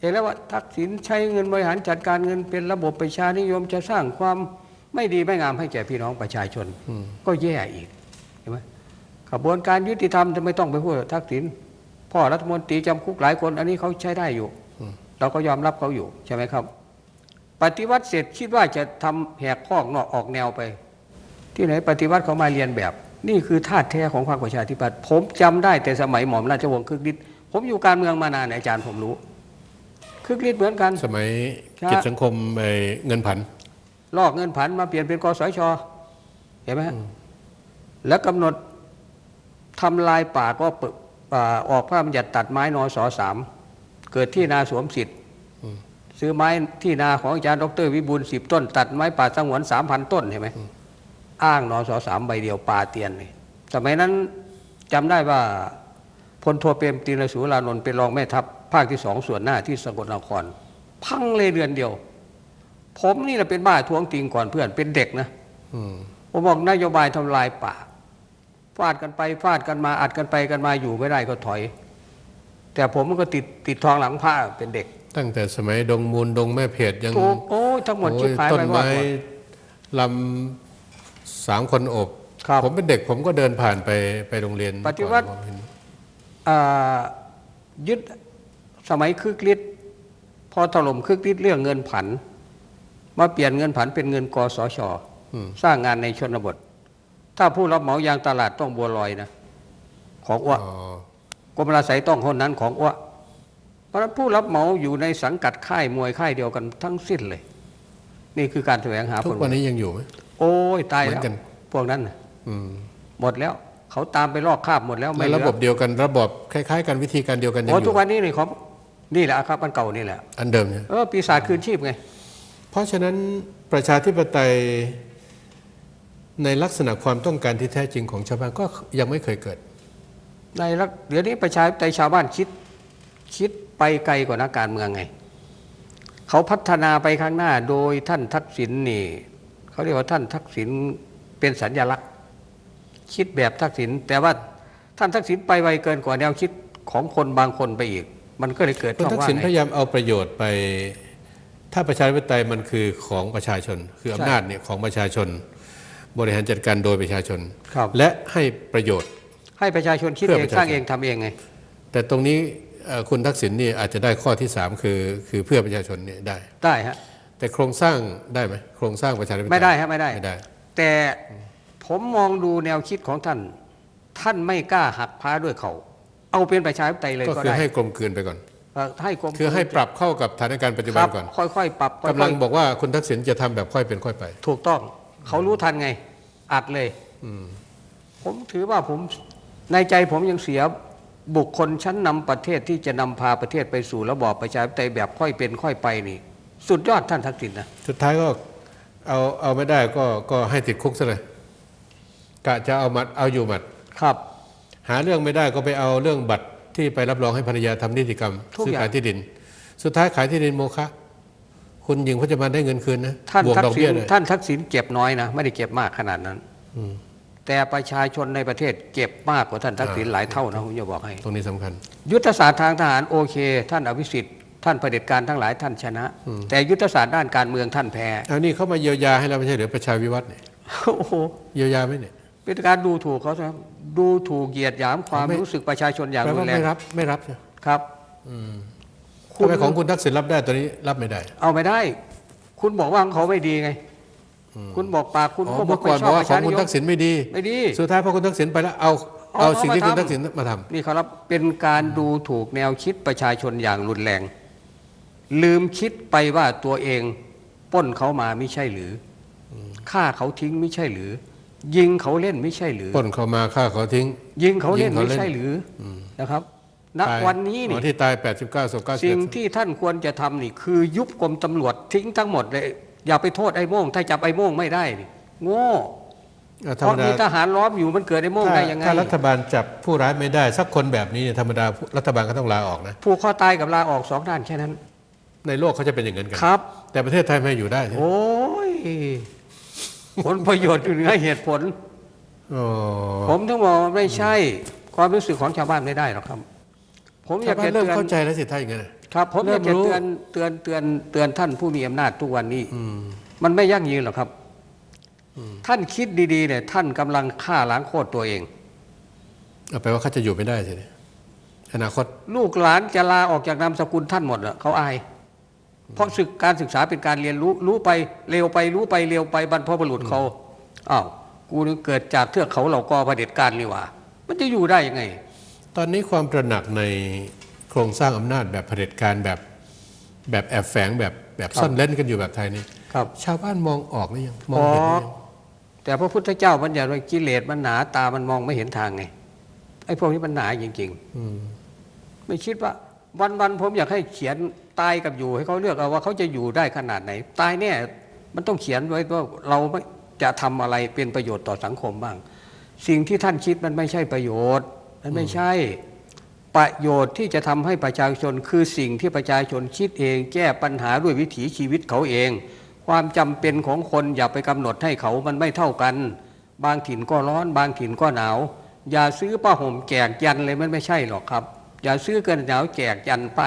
Speaker 5: เห็นแล้วว่าทักษิณใช้เงินบริหารจัดการเงินเป็นระบบประชานิยมจะสร้างความไม่ดีไม่งามให้แก่พี่น้องประชาชน ก็แย่อีกเห็นไหมกระบวนการยุติธรรมจะไม่ต้องไปพูดทักษิณพ่อรัฐมนตรีจำคุกหลายคน อันนี้เขาใช้ได้อยู่ เราก็ยอมรับเขาอยู่ใช่ไหมครับ ปฏิวัติเสร็จคิดว่าจะทำแหกข้อกนอกออกแนวไป ที่ไหนปฏิวัติเขามาเรียนแบบ นี่คือธาตุแท้ของพรรคประชาธิปัตย์ผมจำได้แต่สมัยหม่อมราชวงศ์คึกฤทธิ์ผมอยู่การเมืองมานานอาจารย์ผมรู้ คึกฤทธิ์เหมือนกัน
Speaker 1: สมัย
Speaker 5: ครับ
Speaker 1: กิจสังคมไอ้เงินผัน
Speaker 5: ลอกเงินผันมาเปลี่ยนเป็นกสชเห็นไหมฮะแล้วกำหนดทำลายป่าก็เปิดอ่าออกพระราชบัญญัติตัดไม้นอสอสาม เกิดที่นาสวมสิทธิ์ซื้อไม้ที่นาของอาจารย์ดรวิบูลย์สิบต้น ตัดไม้ป่าสงวนสามพันต้นเห็นไหมอ้างนอสอสามใบเดียวป่าเตียนเลยสมัยนั้นจำได้ว่าพลโทเปรมตีนสุรานนท์เป็นรองแม่ทัพภาคที่สองส่วนหน้าที่สกลนคร พังเลยเดือนเดียว ผมนี่แหละเป็นบ้าทวงติงก่อนเพื่อนเป็นเด็กนะ
Speaker 1: อืม
Speaker 5: ผมบอกนโยบายทำลายป่าฟาดกันไปฟาดกันมาอัดกันไปกันมาอยู่ไม่ได้ก็ถอย แต่ผมมันก็ติดติดทองหลังผ้าเป็นเด็ก
Speaker 1: ตั้งแต่สมัยดงมูลดงแม่เพจยัง
Speaker 5: ถูกโอ้ยทั้งหมด
Speaker 1: โอ้
Speaker 5: ชิบ
Speaker 1: ย
Speaker 5: หาย
Speaker 1: ต้น
Speaker 5: ไปว่า
Speaker 1: ไม้
Speaker 5: หมด
Speaker 1: ลำสามคนโอบ
Speaker 5: ครับ
Speaker 1: ผมเป็นเด็กผมก็เดินผ่านไปไปโรงเรียน
Speaker 5: ปฏิวัติ
Speaker 1: ก่อนผมเห็น
Speaker 5: อ่ายึดสมัยคึกฤทธิ์พอถล่มคึกฤทธิ์เรื่องเงินผัน มาเปลี่ยนเงินผันเป็นเงินกสช
Speaker 1: อืม
Speaker 5: สร้างงานในชนบท ถ้าผู้รับเหมายางตลาดต้องบัวลอยนะ ของอ้ว
Speaker 1: อ๋อ
Speaker 5: กรมราษฎรต้องคนนั้นของอ้วเพราะฉะนั้นผู้รับเหมาอยู่ในสังกัดค่ายมวยค่ายเดียวกันทั้งสิ้นเลย นี่คือการแสวงหา
Speaker 1: ทุ
Speaker 5: ผ
Speaker 1: ก
Speaker 5: ล
Speaker 1: วันนี้ยังอยู่ไหม
Speaker 5: โอ้ยตาย
Speaker 1: เหมื
Speaker 5: แล้
Speaker 1: อ
Speaker 5: วน
Speaker 1: กัน
Speaker 5: พวกนั้นน่ะ
Speaker 1: อืม
Speaker 5: หมดแล้วเขาตามไปลอกคราบหมดแล้ว
Speaker 1: ใน
Speaker 5: ไม่เหลื
Speaker 1: ระ
Speaker 5: อ
Speaker 1: บบเดียวกันระบบคล้าย ๆ กันวิธีการเดียวกันยัง
Speaker 5: โอ้
Speaker 1: อ
Speaker 5: ทุ
Speaker 1: ยู่
Speaker 5: กวันนี้นี่เขานี่แหละครับอันเก่านี่แหละ
Speaker 1: อันเดิมเนี่ย
Speaker 5: เออปีศาจคืนชีพไง
Speaker 1: เพราะฉะนั้นประชาธิปไตยในลักษณะความต้องการที่แท้จริงของชาวบ้านก็ยังไม่เคยเกิด
Speaker 5: ในรักเดี๋ยวนี้ประชาธิปไตยชาวบ้านคิดคิดไปไกลกว่านักการเมืองไง เขาพัฒนาไปข้างหน้าโดยท่านทักษิณนี่เขาเรียกว่าท่านทักษิณเป็นสัญญลักษณ์ คิดแบบทักษิณแต่ว่าท่านทักษิณไปไวเกินกว่าแนวคิดของคนบางคนไปอีก มันก็เลยเกิด
Speaker 1: คุณ
Speaker 5: ช่อง
Speaker 1: ทัก
Speaker 5: ว่า
Speaker 1: ษิณ
Speaker 5: ง
Speaker 1: พยายามเอาประโยชน์ไป ถ้าประชาธิปไตยมันคือของประชาชน คืออำนาจเนี่ยของประชาชน บริหารจัดการโดยประชาชน
Speaker 5: ครับ
Speaker 1: และให้ประโยชน์
Speaker 5: ให้ประชาชนคิด
Speaker 1: เพื่อ
Speaker 5: เอ
Speaker 1: ป
Speaker 5: ง
Speaker 1: ระชาชน
Speaker 5: สร้างเองทำเองไง
Speaker 1: แต่ตรงนี้เอ่อคุณทักษิณนี่อาจจะได้ข้อที่สามคือคือเพื่อประชาชนเนี่ยได้
Speaker 5: ได้ฮะ
Speaker 1: แต่โครงสร้างได้ไหมโครงสร้างประชาธิปไตย
Speaker 5: ไม่ได้ฮะไม่ได้
Speaker 1: ไม่ได้
Speaker 5: แต่ผมมองดูแนวคิดของท่าน ท่านไม่กล้าหักพ้าด้วยเขา เอาเป็นประชาธิปไตยเลย
Speaker 1: ก็
Speaker 5: ก็
Speaker 1: คือ
Speaker 5: ได้
Speaker 1: ให้กลมกลืนไปก่อน
Speaker 5: เอ่อให้กรม
Speaker 1: คือให้ปรับเข้ากับสถานการณ์ปัจจุ
Speaker 5: ค
Speaker 1: บัน
Speaker 5: รับ
Speaker 1: ก่อน
Speaker 5: ค่อยๆ ปรับค่อยๆ
Speaker 1: กำลังบอกว่าคุณทักษิณจะทำแบบค่อยเป็นค่อยไป
Speaker 5: ถูกต้อง เขารู้ทันไงอัดเลยผมถือว่าผม ในใจผมยังเสียบุคคลชั้นนำประเทศที่จะนำพาประเทศไปสู่ระบอบประชาธิปไตยแบบค่อยเป็นค่อยไปนี่ สุดยอดท่านทักษิณนะ
Speaker 1: สุดท้ายก็เอาเอาไม่ได้ก็ก็ให้ติดคุกซะเลยกะจะเอามัดเอาอยู่หมัด
Speaker 5: ครับ
Speaker 1: หาเรื่องไม่ได้ก็ไปเอาเรื่องบัตรที่ไปรับรองให้ภรรยาทำนิติกรรม
Speaker 5: ทุก
Speaker 1: ซื้อ
Speaker 5: อย่าง
Speaker 1: ขายที่ดิน สุดท้ายขายที่ดินโมฆะคุณหญิงพจมานได้เงินคืนนะ
Speaker 5: ท่าน
Speaker 1: บวก
Speaker 5: ทัก
Speaker 1: ดอก
Speaker 5: ษิ
Speaker 1: เบี้
Speaker 5: ณ
Speaker 1: ยเลย
Speaker 5: ท่านทักษิณเก็บน้อยนะไม่ได้เก็บมากขนาดนั้น แต่ประชาชนในประเทศเก็บมากกว่าท่านทักษิณหลายเท่านะผมจะบอกให้
Speaker 1: ตรงนี้สำคัญ
Speaker 5: ยุทธศาสตร์ทางทหารโอเค ท่านอภิสิทธิ์ท่านเผด็จการทั้งหลายท่านชนะ แต่ยุทธศาสตร์ด้านการเมืองท่านแพ้
Speaker 1: เอานี่เขามาเยียวยาให้เราไม่ใช่เหรือประชาวิวัฒน์เนี่ย
Speaker 5: โอ้โห
Speaker 1: เยียวยาไหมเนี่ย
Speaker 5: เป็นการดูถูกเขาครับดูถูกเหยียดหยามความ
Speaker 1: ไม่
Speaker 5: รู้สึกประชาชนอย่าง
Speaker 1: แปล
Speaker 5: รุ
Speaker 1: ว่าน
Speaker 5: แร
Speaker 1: ไม่
Speaker 5: ง
Speaker 1: รับไม่รับใช่ไหม
Speaker 5: ครับคุ
Speaker 1: ทำ
Speaker 5: ณ
Speaker 1: ไมของคุณทักษิณรับได้ตัวนี้รับไม่ได้
Speaker 5: เอาไม่ได้ คุณบอกว่าของเขาไม่ดีไง คุณบอกปากคุณ
Speaker 1: อ๋อ
Speaker 5: ก็บอ
Speaker 1: เมื่
Speaker 5: ก
Speaker 1: อก่อน
Speaker 5: ไม่ช
Speaker 1: บ
Speaker 5: อ
Speaker 1: อบก
Speaker 5: ป
Speaker 1: ว่า
Speaker 5: ระ
Speaker 1: ขอ
Speaker 5: ชางนิ
Speaker 1: คุณ
Speaker 5: ย
Speaker 1: ทั
Speaker 5: ม
Speaker 1: กษิณไม่ดี
Speaker 5: ไม่ดี
Speaker 1: สุดท้ายพอคุณทักษิณไปแล้วเอาเอา
Speaker 5: เอา
Speaker 1: สิ่งที่
Speaker 5: มา
Speaker 1: คุณ
Speaker 5: ทำ
Speaker 1: ทักษิณมาทำ
Speaker 5: นี่เขารับเป็นการดูถูกแนวคิดประชาชนอย่างรุนแรง ลืมคิดไปว่าตัวเองปล้นเขามาไม่ใช่หรืออฆ่าเขาทิ้งไม่ใช่หรือ ยิงเขาเล่นไม่ใช่หรือ
Speaker 1: ปล้นเขามาฆ่าเขาทิ้ง
Speaker 5: ยิงเขาเล่น
Speaker 1: ยิงเขา
Speaker 5: ไม่
Speaker 1: เล่น
Speaker 5: ใช่หรืออนะครับณ
Speaker 1: ตาย
Speaker 5: วันนี้
Speaker 1: หม
Speaker 5: นี่
Speaker 1: อที่ตาย 89ศพ91
Speaker 5: สิ่งที่ท่านควรจะทำนี่คือยุบกรมตำรวจทิ้งทั้งหมดเลย อย่าไปโทษไอ้โม่ง ถ้าจับไอ้โม่งไม่ได้นี่โง่
Speaker 1: อะธร
Speaker 5: เพ
Speaker 1: รม
Speaker 5: ราะ
Speaker 1: ดา
Speaker 5: มีทหารล้อมอยู่มันเกิดไอ้โม่ง
Speaker 1: ถ้า
Speaker 5: ได้ยังไง
Speaker 1: ถ้ารัฐบาลจับผู้ร้ายไม่ได้ สักคนแบบนี้เนี่ยธรรมดารัฐบาลก็ต้องลาออกนะ
Speaker 5: ผูกคอตายกับลาออกสองด้านแค่นั้น
Speaker 1: ในโลกเขาจะเป็นอย่างนั้นกัน
Speaker 5: ครับ
Speaker 1: แต่ประเทศไทยไม่อยู่ได้ใช่ไหม
Speaker 5: โอ้ยผลประโยชน์อยู่เหนือเหตุผล
Speaker 1: อ๋อ
Speaker 5: ผมถึงบอกว่าไม่ใช่ ความรู้สึกของชาวบ้านไม่ได้หรอกครับ ผมอาก
Speaker 1: ชาวยบ้า
Speaker 5: จะ
Speaker 1: นเริ่ม
Speaker 5: เตือน
Speaker 1: เข้าใจแล้วสิถ้าอย่างนั้นน่ะ
Speaker 5: ครับผมอยาก
Speaker 1: เริ่
Speaker 5: จะ
Speaker 1: มรู้
Speaker 5: เตือนเตือนเตือนเตือนท่านผู้มีอำนาจทุกวันนี้มันไม่ยั่งยืนหรอกครับท่านคิดดีๆเนี่ยท่านกำลังฆ่าล้างโคตรตัวเอง
Speaker 1: เอาไปลว่าเขาจะอยู่ไม่ได้สิอนาคต
Speaker 5: ลูกหลานจะลาออกจากนามสกุลท่านหมดอะเขาอาย เพราะศึกการศึกษาเป็นการเรียนรู้รู้ไปเร็วไปรู้ไปเร็วไปบรรพบุรุษเขาอ้าวกูนี่เกิดจากเทือกเขาเหล่ากอเผด็จการนี่หว่า มันจะอยู่ได้ยังไง
Speaker 1: ตอนนี้ความตระหนักใน โครงสร้างอำนาจแบบเผด็จการแบบแบบแอบแฝงแบบแบบ
Speaker 5: ครับ
Speaker 1: ซ่อนเล่นกันอยู่แบบไทยนี่
Speaker 5: ครับ
Speaker 1: ชาวบ้านมองออกหรือยังม
Speaker 5: อ
Speaker 1: องเห็นหรือ
Speaker 5: อ
Speaker 1: ยั
Speaker 5: ก
Speaker 1: ง
Speaker 5: แต่พระพุทธเจ้าบัญญัติว่ากิเลสมันหนาตามันมองไม่เห็นทางไงไอ้พวกนี้มันหนาจริง
Speaker 1: อืม
Speaker 5: ๆไม่คิดว่า วันๆผมอยากให้เขียนตายกับอยู่ให้เขาเลือกเอาว่าเขาจะอยู่ได้ขนาดไหน ตายเนี่ยมันต้องเขียนไว้ว่าเราไม่จะทำอะไรเป็นประโยชน์ต่อสังคมบ้าง สิ่งที่ท่านคิดมันไม่ใช่ประโยชน์ มันไม่ใช่ ประโยชน์ที่จะทำให้ประชาชนคือสิ่งที่ประชาชนคิดเอง แก้ปัญหาด้วยวิถีชีวิตเขาเอง ความจำเป็นของคนอย่าไปกำหนดให้เขามันไม่เท่ากัน บางถิ่นก็ร้อน บางถิ่นก็หนาว อย่าซื้อผ้าห่มแจกยันเลยมันไม่ใช่หรอกครับ อย่าซื้อเกินหนาวแจกยันไป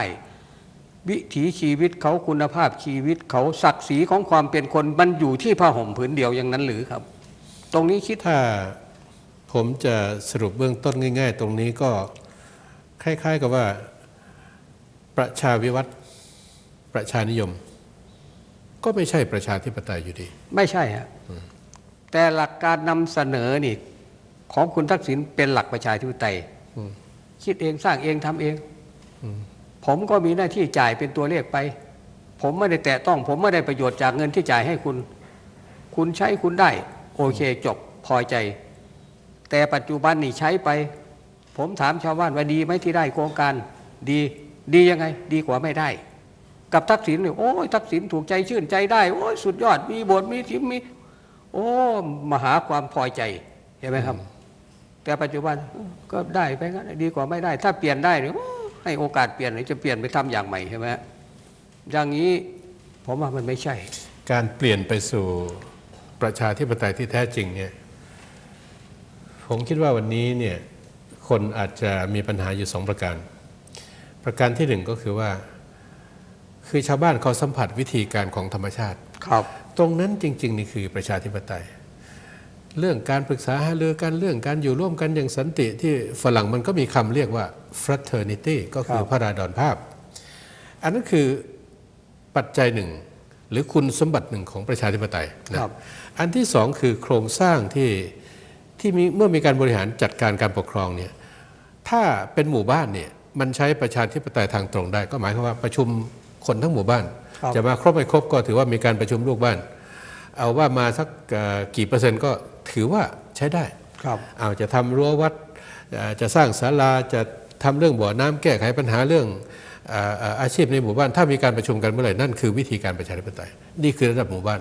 Speaker 5: วิถีชีวิตเขาคุณภาพชีวิตเขาศักดิ์ศรีของความเป็นคนมันอยู่ที่ผ้าห่มผืนเดียวอย่างนั้นหรือครับ ตรงนี้คิด
Speaker 1: ถ้าผมจะสรุปเบื้องต้นง่าย ๆ ตรงนี้ก็ คล้าย ๆ กับว่า ประชาวิวัฒน์ประชานิยม ก็ไม่ใช่ประชาธิปไตยอยู่ดี
Speaker 5: ไม่ใช่ฮะแต่หลักการนำเสนอนี่ ของคุณทักษิณเป็นหลักประชาธิปไตย
Speaker 1: อืม
Speaker 5: คิดเองสร้างเองทำเองผมก็มีหน้าที่จ่ายเป็นตัวเลขไป ผมไม่ได้แตะต้อง ผมไม่ได้ประโยชน์จากเงินที่จ่ายให้คุณ คุณใช้คุณได้ โอเคจบพอใจ แต่ปัจจุบันนี่ใช้ไป ผมถามชาวบ้านว่าดีไหมที่ได้โครงการดีดียังไง ดีกว่าไม่ได้ กับทักษิณเนี่ยโอ้ยทักษิณถูกใจชื่นใจได้โอ้ยสุดยอดมีบทมีทิมมี โอ้มหาความพอใจเห็นไหมครับ แต่ปัจจุบันก็ได้ไปงั้นดีกว่าไม่ได้ ถ้าเปลี่ยนได้เนี่ยให้โอกาสเปลี่ยนหรือจะเปลี่ยนไปทำอย่างใหม่ใช่ไหมอย่างนี้ผมว่ามันไม่ใช่
Speaker 1: การเปลี่ยนไปสู่ประชาธิปไตยที่แท้จริงเนี่ยผมคิดว่าวันนี้เนี่ย คนอาจจะมีปัญหาอยู่สองประการ ประการที่หนึ่งก็คือว่า คือชาวบ้านเขาสัมผัสวิธีการของธรรมชาติ
Speaker 5: ครับ
Speaker 1: ตรงนั้นจริง ๆ นี่คือประชาธิปไตย เรื่องการปรึกษาหารือกันเรื่องการอยู่ร่วมกันอย่างสันติที่ฝรั่งมันก็มีคำเรียกว่า fraternity ก็คือ
Speaker 5: ครับ
Speaker 1: พระราดอนภาพ อันนั้นคือปัจจัยหนึ่งหรือคุณสมบัติหนึ่งของประชาธิปไตยนะครับอันที่สองคือโครงสร้างที่ที่มีเมื่อมีการบริหารจัดการการปกครองเนี่ย ถ้าเป็นหมู่บ้านเนี่ยมันใช้ประชาธิปไตยทางตรงได้ ก็หมายความว่าประชุมคนทั้งหมู่บ้าน
Speaker 5: ครับ
Speaker 1: จะมาครบไม่ครบก็ถือว่ามีการประชุมลูกบ้าน เอาว่ามาสักเอ่อกี่เปอร์เซ็นต์ก็ถือว่าใช้ได้
Speaker 5: ครับ
Speaker 1: เอาจะทำรั้ววัดเอ่อจะสร้างศาลาจะทำเรื่องบ่อน้ำแก้ไขปัญหาเรื่องเอ่อเอ่ออาชีพในหมู่บ้าน ถ้ามีการประชุมกันเมื่อไหร่นั่นคือวิธีการประชาธิปไตย นี่คือระดับหมู่บ้าน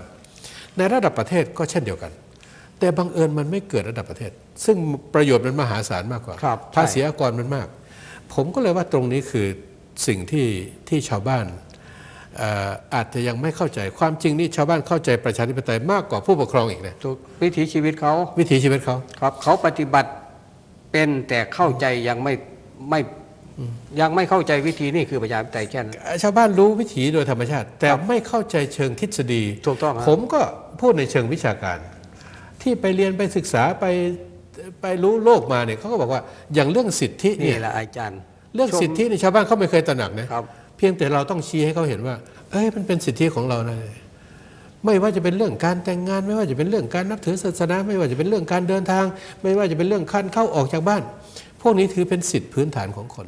Speaker 1: ในระดับประเทศก็เช่นเดียวกัน แต่บังเอิญมันไม่เกิดระดับประเทศ ซึ่งประโยชน์มันมหาศาลมากกว่า
Speaker 5: ครับ
Speaker 1: ภาษีอากรมันมาก ผมก็เลยว่าตรงนี้คือสิ่งที่ที่ชาวบ้านเอ่ออาจจะยังไม่เข้าใจความจริงนี่ชาวบ้านเข้าใจประชาธิปไตยมากกว่าผู้ปกครองอีกนะ
Speaker 5: ถูกวิถีชีวิตเขา
Speaker 1: วิถีชีวิตเขา
Speaker 5: ครับ เขาปฏิบัติเป็นแต่เข้าใจยังไม่ไม่ยังไม่เข้าใจวิธีนี่คือประชาธิปไตยแค่นั้น
Speaker 1: ชาวบ้านรู้วิถีโดยธรรมชาติ แต่
Speaker 5: ครับ
Speaker 1: ไม่เข้าใจเชิงทฤษฎี
Speaker 5: ถูกต้องครับ
Speaker 1: ผมก็พูดในเชิงวิชาการ ที่ไปเรียนไปศึกษาไปไปรู้โลกมาเนี่ยเขาก็บอกว่าอย่างเรื่องสิทธิ
Speaker 5: นี่
Speaker 1: เนี่ย
Speaker 5: แหละอาจารย์
Speaker 1: เรื่อง
Speaker 5: ชม
Speaker 1: สิทธิเนี่ยชาวบ้านเขาไม่เคยตระหนักนะครับ เพียงแต่เราต้องชี้ให้เขาเห็นว่า เอ้ยมันเป็นสิทธิของเรานะไม่ว่าจะเป็นเรื่องการแต่งงาน ไม่ว่าจะเป็นเรื่องการนับถือศาสนา ไม่ว่าจะเป็นเรื่องการเดินทาง ไม่ว่าจะเป็นเรื่องการเข้าออกจากบ้าน พวกนี้ถือเป็นสิทธิพื้นฐานของคน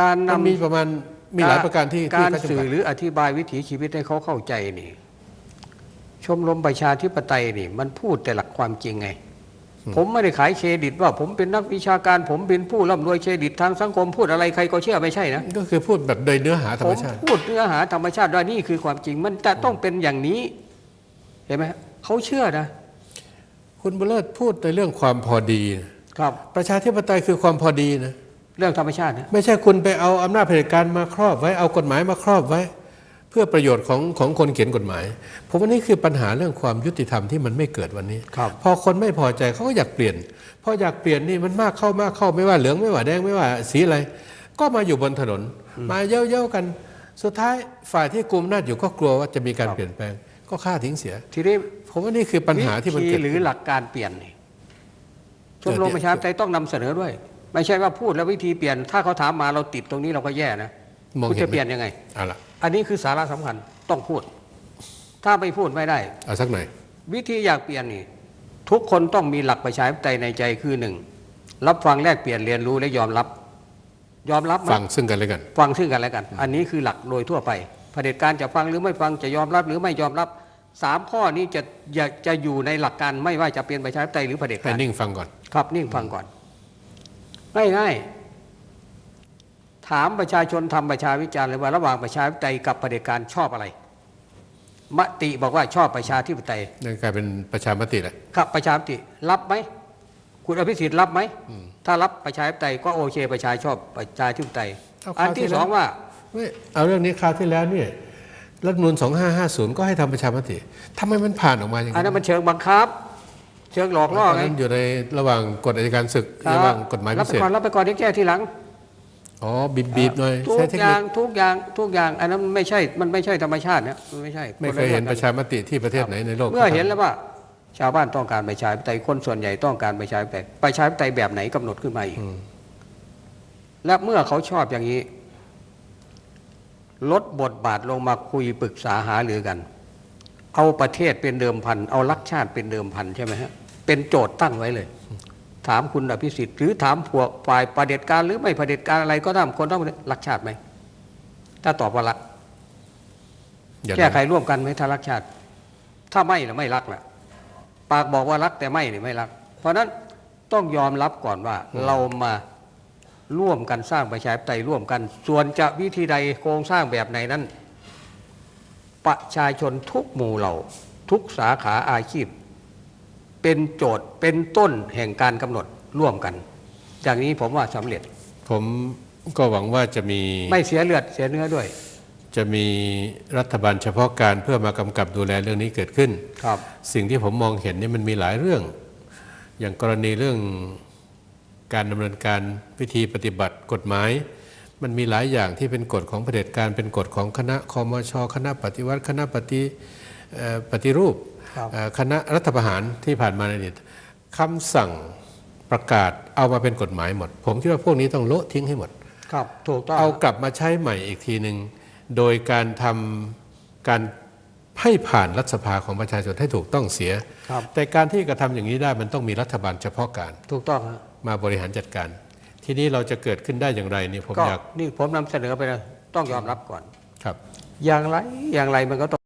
Speaker 5: การ
Speaker 1: มัน
Speaker 5: นำ
Speaker 1: มีประมาณมีหลายประการที่ที่
Speaker 5: การ
Speaker 1: เขาจำ
Speaker 5: สื่
Speaker 1: กั
Speaker 5: อ
Speaker 1: ด
Speaker 5: หรืออธิบายวิถีชีวิตให้เขาเข้าใจนี่ ชมรมประชาธิปไตยนี่ มันพูดแต่หลักความจริงไง ผมไม่ได้ขายเครดิตว่าผมเป็นนักวิชาการ ผมเป็นผู้ร่ำรวยเครดิตทางสังคมพูดอะไรใครก็เชื่อไม่ใช่นะ
Speaker 1: ก็คือพูดแบบโดยเนื้อหาธร
Speaker 5: ผ
Speaker 1: รม
Speaker 5: ม
Speaker 1: ชาติ
Speaker 5: พูดเนื้อหาธรรมชาติว่านี่คือความจริง มันจะต้องเป็นอย่างนี้ เห็นไหมเขาเชื่อนะ
Speaker 1: คุณบุญเลิศพูดในเรื่องความพอดี
Speaker 5: ครับ
Speaker 1: ประชาธิปไตยคือความพอดีนะ
Speaker 5: เรื่องธรรมชาตินะ
Speaker 1: ไม่ใช่คุณไปเอาอำนาจเผด็จการมาครอบไว้เอากฎหมายมาครอบไว้ เพื่อประโยชน์ของของคนเขียนกฎหมาย ผมว่านี่คือปัญหาเรื่องความยุติธรรมที่มันไม่เกิดวันนี้
Speaker 5: ครับ
Speaker 1: พอคนไม่พอใจเขาก็อยากเปลี่ยน พออยากเปลี่ยนนี่มันมากเข้ามากเข้าไม่ว่าเหลืองไม่ว่าแดงไม่ว่าสีอะไร ก็มาอยู่บนถนน มาเย้าๆกัน สุดท้ายฝ่ายที่กุมอำนาจอยู่ก็กลัวว่าจะมีการเปลี่ยนแปลง ก็ฆ่าทิ้งเสีย
Speaker 5: ทีนี้
Speaker 1: ผมว่านี่คือปัญหาที่มัน
Speaker 5: วิธี
Speaker 1: เกิด
Speaker 5: หรือ
Speaker 1: ขึ้น
Speaker 5: หลักการเปลี่ยนนี่ชมรม
Speaker 1: เดี๋ยว
Speaker 5: ประชาธิปไตยต้องนำเสนอด้วย ไม่ใช่ว่าพูดแล้ววิธีเปลี่ยน ถ้าเขาถามมาเราติดตรงนี้เราก็แย่นะ
Speaker 1: มอง
Speaker 5: คุณ
Speaker 1: เห็น
Speaker 5: จะเปลี่ยนยังไง
Speaker 1: เอาละ
Speaker 5: อันนี้คือสาระสำคัญต้องพูด ถ้าไม่พูดไม่ได้
Speaker 1: เอาสักหน่อย
Speaker 5: วิธีอยากเปลี่ยนนี่ ทุกคนต้องมีหลักประชาธิปไตยในใจคือหนึ่งรับฟังแลกเปลี่ยนเรียนรู้และยอมรับ ยอมรับไหม
Speaker 1: ฟังซึ่งกันและกัน
Speaker 5: ฟังซึ่งกันและกัน อันนี้คือหลักโดยทั่วไปเผด็จการจะฟังหรือไม่ฟังจะยอมรับหรือไม่ยอมรับสามข้อนี้จะจะจะอยู่ในหลักการไม่ว่าจะเป็นประชาธิปไตยหรือเผด็จ
Speaker 1: ให้
Speaker 5: การ
Speaker 1: นิ่งฟังก่อน
Speaker 5: ครับนิ่งฟังก่อนง่ายๆ ถามประชาชนทำประชาวิจารณ์เลยว่าระหว่างประชาธิปไตยกับเผด็จการชอบอะไร มติบอกว่าชอบประชาธิปไตย
Speaker 1: นั่นกลายเป็นประชามติแหละ
Speaker 5: ครับประชาธิปไตยรับไหมคุณอภิสิทธิ์รับไหมถ้ารับประชาธิปไตยก็โอเคประชาชอบประชาธิปไตย
Speaker 1: เอา
Speaker 5: อัน
Speaker 1: คราวที่
Speaker 5: ที่
Speaker 1: แล้
Speaker 5: ส
Speaker 1: ว
Speaker 5: องว่า
Speaker 1: ไม่เอาเรื่องนี้คราวที่แล้วเนี่ยรัฐธรรมนูล2550 ก็ให้ทำประชามติทำไมมันผ่านออกมาอย่าง
Speaker 5: อันนั้นมันเชิงบังคับ เชิงหลอกล่อ
Speaker 1: ตอน
Speaker 5: ไง
Speaker 1: นั้นอยู่ในระหว่างกฎอัยการศึก
Speaker 5: ครับ
Speaker 1: ระหว่างกฎหมาย
Speaker 5: รั
Speaker 1: พิ
Speaker 5: บไป
Speaker 1: เศษ
Speaker 5: ก่อนรับไปก่อนเดี๋ยวแก้ทีหลัง
Speaker 1: อ๋อบีบบีบหน่อย
Speaker 5: ทุ
Speaker 1: ใช้
Speaker 5: ก
Speaker 1: เทค
Speaker 5: อ
Speaker 1: นิ
Speaker 5: ย่าง
Speaker 1: ค
Speaker 5: ทุกอย่างทุกอย่าง อันนั้นมันไม่ใช่มันไม่ใช่ธรรมชาตินะมันไม่ใช่
Speaker 1: ไม่
Speaker 5: น
Speaker 1: เค
Speaker 5: ละ
Speaker 1: ยเห็น
Speaker 5: องกั
Speaker 1: ประชามติที่ประเทศไหนในโลก
Speaker 5: เมื่อเห็นแล้วว่า ชาวบ้านต้องการประชาธิปไตยคนส่วนใหญ่ต้องการประชาธิปไตยประชาธิปไตยแบบไหนกำหนดขึ้นมาอีกและเมื่อเขาชอบอย่างนี้ ลดบทบาทลงมาคุยปรึกษาหารือกัน เอาประเทศเป็นเดิมพัน เอารักชาติเป็นเดิมพันใช่ไหมฮะ เป็นโจทย์ตั้งไว้เลย ถามคุณอภิสิทธิ์หรือถามพวกฝ่ายประเผด็จการหรือไม่ประเผด็จการอะไรก็ตามคนต้องรักชาติไหมถ้าตอบว่ารัก
Speaker 1: อย่าง
Speaker 5: แก้
Speaker 1: นั้น
Speaker 5: ไขร่วมกันไหมถ้ารักชาติ ถ้าไม่นะไม่รักแหละปากบอกว่ารักแต่ไม่เนี่ยไม่รัก เพราะฉะนั้นต้องยอมรับก่อนว่า เรามาร่วมกันสร้างประชาธิปไตยร่วมกัน ส่วนจะวิธีใดโครงสร้างแบบไหนนั้น ประชาชนทุกหมู่เหล่าทุกสาขาอาชีพ เป็นโจทย์เป็นต้นแห่งการกำหนดร่วมกันอย่างนี้ผมว่าสำเร็จ
Speaker 1: ผมก็หวังว่าจะมี
Speaker 5: ไม่เสียเลือดเสียเนื้อด้วย
Speaker 1: จะมีรัฐบาลเฉพาะการเพื่อมากำกับดูแลเรื่องนี้เกิดขึ้น
Speaker 5: ครับ
Speaker 1: สิ่งที่ผมมองเห็นนี่มันมีหลายเรื่อง อย่างกรณีเรื่องการดำเนินการวิธีปฏิบัติกฎหมาย มันมีหลายอย่างที่เป็นกฎของเผด็จการเป็นกฎของคณะคอมช คณะปฏิวัติ คณะปฏิเอ่อปฏิรูป
Speaker 5: ครับ
Speaker 1: เอ่อคณะรัฐประหารที่ผ่านมาในอดีตคำสั่งประกาศเอามาเป็นกฎหมายหมด ผมคิดว่าพวกนี้ต้องโละทิ้งให้หมด
Speaker 5: ครับถูกต้อง
Speaker 1: เอากลับมาใช้ใหม่อีกทีหนึ่งโดยการทำการให้ผ่านรัฐสภาของประชาชนให้ถูกต้องเสีย
Speaker 5: ครับ
Speaker 1: แต่การที่กระทำอย่างนี้ได้มันต้องมีรัฐบาลเฉพาะการ
Speaker 5: ถูกต้องฮะ
Speaker 1: มาบริหารจัดการ ทีนี้เราจะเกิดขึ้นได้อย่างไรนี่ผม
Speaker 5: ก็
Speaker 1: อยาก
Speaker 5: นี่ผมนำเสนอไปแล้วต้องยอมรับก่อน
Speaker 1: ครับ
Speaker 5: อย่างไรอย่างไรมันก็ต้อง